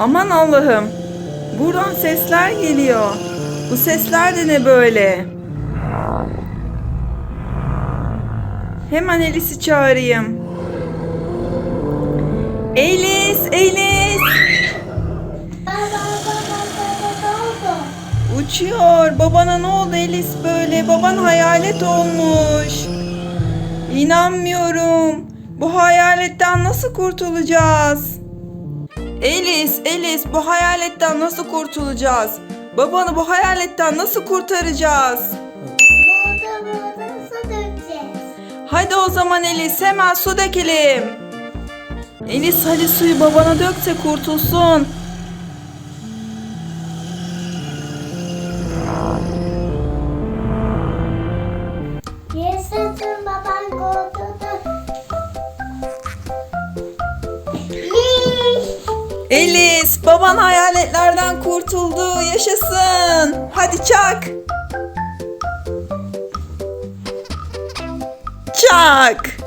Aman Allah'ım. Buradan sesler geliyor. Bu sesler de ne böyle? Hemen Elis'i çağırayım. Elis, Elis. Uçuyor. Babana ne oldu Elis böyle? Baban hayalet olmuş. İnanmıyorum. Bu hayaletten nasıl kurtulacağız? Elis, Elis bu hayaletten nasıl kurtulacağız? Babanı bu hayaletten nasıl kurtaracağız? Burada burada su dökeceğiz. Hadi o zaman Elis hemen su dökelim. Elis hadi suyu babana dök de kurtulsun. Elis baban hayaletlerden kurtuldu. Yaşasın. Hadi çak. Çak.